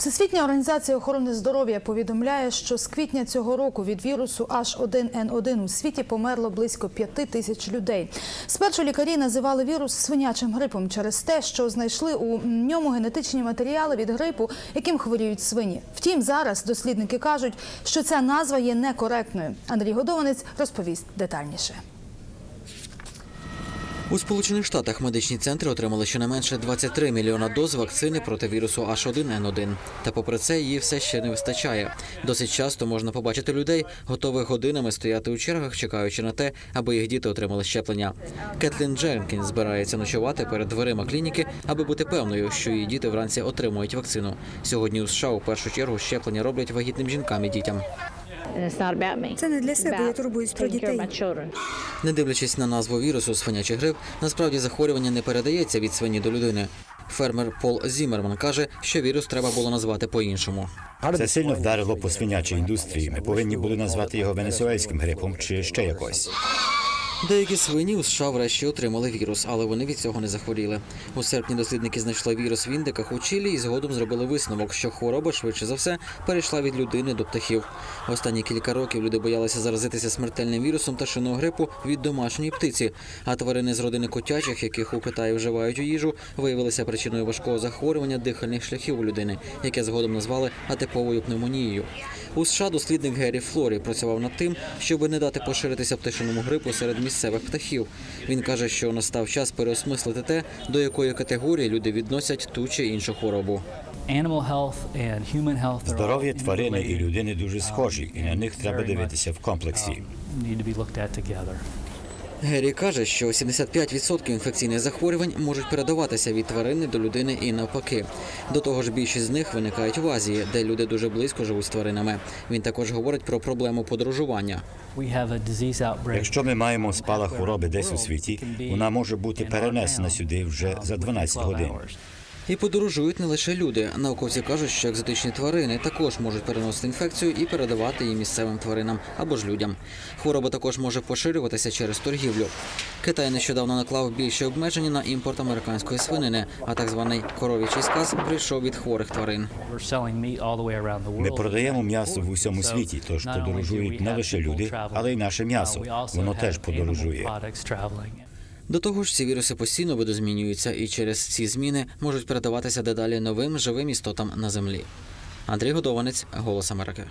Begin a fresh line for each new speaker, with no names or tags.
Всесвітня організація охорони здоров'я повідомляє, що з квітня цього року від вірусу H1N1 у світі померло близько п'яти тисяч людей. Спершу лікарі називали вірус свинячим грипом через те, що знайшли у ньому генетичні матеріали від грипу, яким хворіють свині. Втім, зараз дослідники кажуть, що ця назва є некоректною. Андрій Годованець розповість детальніше.
У Сполучених Штатах медичні центри отримали щонайменше 23 мільйона доз вакцини проти вірусу H1N1. Та попри це її все ще не вистачає. Досить часто можна побачити людей, готових годинами стояти у чергах, чекаючи на те, аби їх діти отримали щеплення. Кетлін Дженкінс збирається ночувати перед дверима клініки, аби бути певною, що її діти вранці отримують вакцину. Сьогодні у США у першу чергу щеплення роблять вагітним жінкам і дітям.
Це не для себе, я турбуюсь про дітей.
Не дивлячись на назву вірусу свинячий грип, насправді захворювання не передається від свині до людини. Фермер Пол Зімерман каже, що вірус треба було назвати по-іншому.
Це сильно вдарило по свинячій індустрії. Ми повинні були назвати його венесуельським грипом чи ще якось.
Деякі свині у США врешті отримали вірус, але вони від цього не захворіли. У серпні дослідники знайшли вірус в індиках у Чилі і згодом зробили висновок, що хвороба швидше за все перейшла від людини до птахів. Останні кілька років люди боялися заразитися смертельним вірусом пташиного грипу від домашньої птиці. А тварини з родини котячих, яких у Китаї вживають у їжу, виявилися причиною важкого захворювання дихальних шляхів у людини, яке згодом назвали атиповою пневмонією. У США дослідник Геррі Флорі працював над тим, щоб не дати поширитися пташиному грипу серед місцевих птахів. Він каже, що настав час переосмислити те, до якої категорії люди відносять ту чи іншу хворобу.
Здоров'я тварини і людини дуже схожі, і на них треба дивитися в комплексі.
Геррі каже, що 75% інфекційних захворювань можуть передаватися від тварини до людини і навпаки. До того ж, більшість з них виникають в Азії, де люди дуже близько живуть з тваринами. Він також говорить про проблему подорожування.
Якщо ми маємо спалах хвороби десь у світі, вона може бути перенесена сюди вже за 12 годин.
І подорожують не лише люди. Науковці кажуть, що екзотичні тварини також можуть переносити інфекцію і передавати її місцевим тваринам або ж людям. Хвороба також може поширюватися через торгівлю. Китай нещодавно наклав більше обмеження на імпорт американської свинини, а так званий коров'ячий сказ прийшов від хворих тварин.
Ми продаємо м'ясо в усьому світі, тож подорожують не лише люди, але й наше м'ясо. Воно теж подорожує.
До того ж, ці віруси постійно видозмінюються і через ці зміни можуть передаватися дедалі новим живим істотам на землі. Андрій Годованець, Голос Америки.